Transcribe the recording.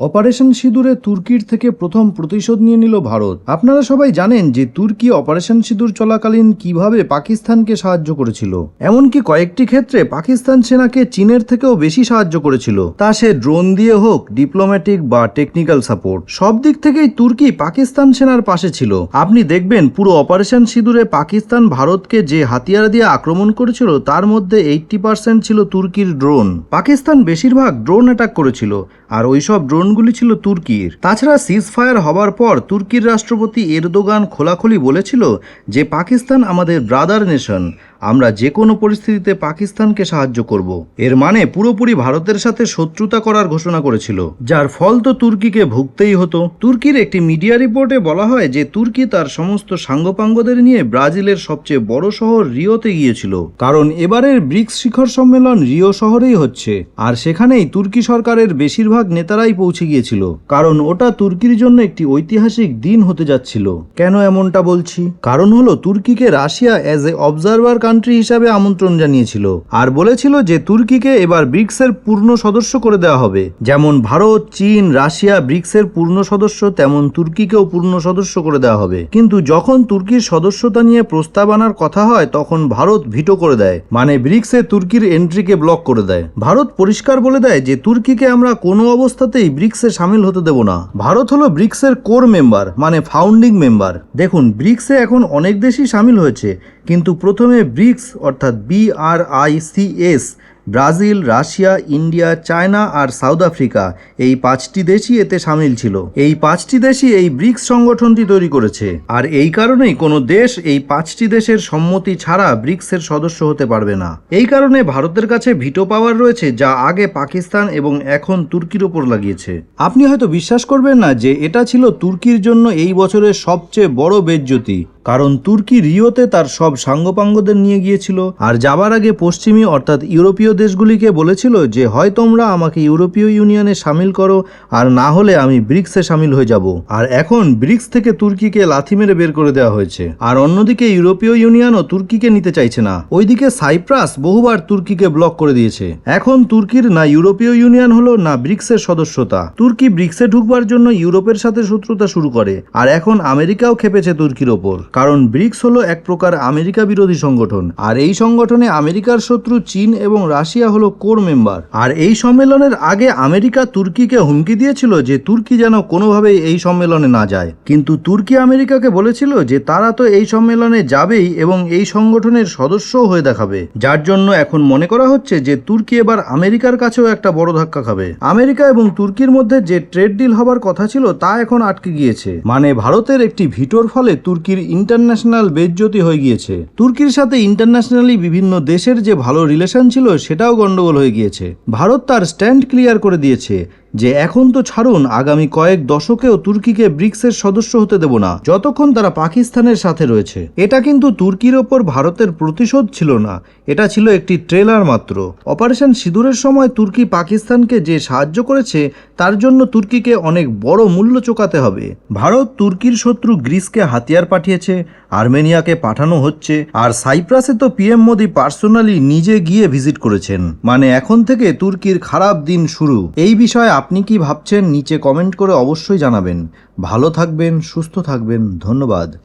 Operation সিঁদুরে তুর্কির থেকে প্রথম প্রতিশোধ নিয়ে নিল ভারত। আপনারা সবাই জানেন যে তুর্কি অপারেশন সিঁদুর চলাকালীন কীভাবে পাকিস্তানকে সাহায্য করেছিল। এমনকি কয়েকটি ক্ষেত্রে পাকিস্তান সেনাকে চীনের থেকেও বেশি সাহায্য করেছিল। তা সে ড্রোন দিয়ে হোক, ডিপ্লোম্যাটিক বা টেকনিক্যাল সাপোর্ট। সব দিক থেকেই তুর্কি পাকিস্তান সেনার পাশে ছিল। আপনি দেখবেন পুরো অপারেশন সিঁদুরে পাকিস্তান ভারতকে যে হাতিয়ার দিয়ে আক্রমণ করেছিল, তার মধ্যে এইটটি পার্সেন্ট ছিল তুর্কির ড্রোন। পাকিস্তান বেশিরভাগ ড্রোন অ্যাটাক করেছিল। আর ওইসব ড্রোনগুলি ছিল তুর্কির। তাছাড়া সিজ ফায়ার হবার পর তুর্কির রাষ্ট্রপতি এরদোগান খোলাখুলি বলেছিল যে, পাকিস্তান আমাদের ব্রাদার নেশন আমরা যে কোনো পরিস্থিতিতে পাকিস্তানকে সাহায্য করব। এর মানে পুরোপুরি ভারতের সাথে শত্রুতা করার ঘোষণা করেছিল। যার ফল তো তুর্কিকে ভুগতেই হতো। তুর্কির একটি মিডিয়া রিপোর্টে বলা হয় যে, তুর্কি তার সমস্ত সাঙ্গপাঙ্গদের নিয়ে ব্রাজিলের সবচেয়ে বড় শহর রিওতে গিয়েছিল। কারণ এবারের ব্রিক্স শিখর সম্মেলন রিও শহরেই হচ্ছে। আর সেখানেই তুর্কি সরকারের বেশিরভাগ নেতারাই পৌঁছে গিয়েছিল। কারণ ওটা তুর্কির জন্য একটি ঐতিহাসিক দিন হতে যাচ্ছিল। কেন এমনটা বলছি? কারণ হলো, তুর্কিকে Russia as a observer country হিসাবে আমন্ত্রণ জানিয়েছিল আর বলেছিল যে তুর্কিকে এবার ব্রিক্সের পূর্ণ সদস্য করে দেওয়া হবে। যেমন ভারত, চীন, রাশিয়া ব্রিক্সের পূর্ণ সদস্য, তেমন তুর্কিকেও পূর্ণ সদস্য করে দেওয়া হবে। কিন্তু যখন তুর্কির সদস্যতা নিয়ে প্রস্তাব আনার কথা হয়, তখন ভারত ভিটো করে দেয়। মানে ব্রিক্সে তুর্কির এন্ট্রিকে ব্লক করে দেয়। ভারত পরিষ্কার বলে দেয় যে তুর্কিকে আমরা কোনো অবস্থাতেই ব্রিক্সে সামিল হতে দেব না। ভারত হলো ব্রিক্সের কোর মেম্বার মানে ফাউন্ডিং মেম্বার দেখুন, ব্রিক্সে এখন অনেক দেশই সামিল হয়েছে, কিন্তু প্রথমে ব্রিক্স অর্থাৎ B R I C S Brazil, Russia, India, China R South Africa, এই পাঁচটি দেশই এতে সামিল ছিল। এই পাঁচটি দেশই এই ব্রিক্স সংগঠনটি তৈরি করেছে। আর এই কারণেই কোনো দেশ এই পাঁচটি দেশের সম্মতি ছাড়া ব্রিক্সের সদস্য হতে পারবে না। এই কারণে ভারতের কাছে ভিটো পাওয়ার রয়েছে যা আগে পাকিস্তান এবং এখন তুর্কির ওপর লাগিয়েছে। আপনি হয়তো বিশ্বাস করবেন না যে এটা ছিল তুর্কির জন্য এই বছরের সবচেয়ে বড় বেজ্জতি। কারণ তুর্কি রিওতে তার সব সাঙ্গপাঙ্গদের নিয়ে গিয়েছিল, আর যাবার আগে পশ্চিমী অর্থাৎ ইউরোপীয় দেশগুলিকে বলেছিল যে, হয় তোমরা আমাকে ইউরোপীয় ইউনিয়নে সামিল করো, আর না হলে আমি ব্রিক্সে সামিল হয়ে যাব। আর এখন ব্রিক্স থেকে তুর্কিকে লাথি মেরে বের করে দেওয়া হয়েছে। আর অন্যদিকে ইউরোপীয় ইউনিয়নও তুর্কিকে নিতে চাইছে না। ওইদিকে সাইপ্রাস বহুবার তুর্কিকে ব্লক করে দিয়েছে। এখন তুর্কির না ইউরোপীয় ইউনিয়ন হলো, না ব্রিক্সের সদস্যতা। তুর্কি ব্রিক্সে ঢুকবার জন্য ইউরোপের সাথে শত্রুতা শুরু করে, আর এখন আমেরিকাও খেপেছে তুর্কির ওপর। কারণ ব্রিক্স হলো এক প্রকার আমেরিকা বিরোধী সংগঠন, আর এই সংগঠনে আমেরিকার শত্রু চীন এবং রাশিয়া হলো কোর মেম্বার। আর এই সম্মেলনের আগে আমেরিকা তুর্কিকে হুমকি দিয়েছিল যে তুর্কি যেন কোনোভাবেই এই সম্মেলনে না যায়। কিন্তু তুর্কি আমেরিকাকে বলেছিল যে তারা তো এই সম্মেলনে যাবেই এবং এই সংগঠনের সদস্যও হয়ে দেখাবে। যার জন্য এখন মনে করা হচ্ছে যে তুর্কি এবার আমেরিকার কাছেও একটা বড় ধাক্কা খাবে। আমেরিকা এবং তুর্কির মধ্যে যে ট্রেড ডিল হবার কথা ছিল তা এখন আটকে গিয়েছে। মানে ভারতের একটি ভিটোর ফলে তুর্কির ইন্টারন্যাশনাল বেজ্যোতি হয়ে গিয়েছে। তুর্কির সাথে ইন্টারন্যাশনালি বিভিন্ন দেশের যে ভালো রিলেশন ছিল, সেটাও গন্ডগোল হয়ে গিয়েছে। ভারত তার স্ট্যান্ড ক্লিয়ার করে দিয়েছে। যে এখন তো ছাড়ুন, আগামী কয়েক দশকেও তুর্কিকে ব্রিক্সের সদস্য হতে দেব না, যতক্ষণ তারা পাকিস্তানের সাথে রয়েছে। এটা কিন্তু তুর্কির ওপর ভারতের প্রতিশোধ ছিল না, এটা ছিল একটি ট্রেলার মাত্র। অপারেশন সিঁদুরের সময় তুর্কি পাকিস্তানকে যে সাহায্য করেছে, তার জন্য তুর্কিকে অনেক বড় মূল্য চোকাতে হবে। ভারত তুর্কির শত্রু গ্রিসকে হাতিয়ার পাঠিয়েছে, আর্মেনিয়াকে পাঠানো হচ্ছে, আর সাইপ্রাসে তো পিএম মোদি পার্সোনালি নিজে গিয়ে ভিজিট করেছেন। মানে এখন থেকে তুর্কির খারাপ দিন শুরু। এই বিষয়ে আপনি কি ভাবছেন নিচে কমেন্ট করে অবশ্যই জানাবেন। ভালো থাকবেন সুস্থ থাকবেন ধন্যবাদ।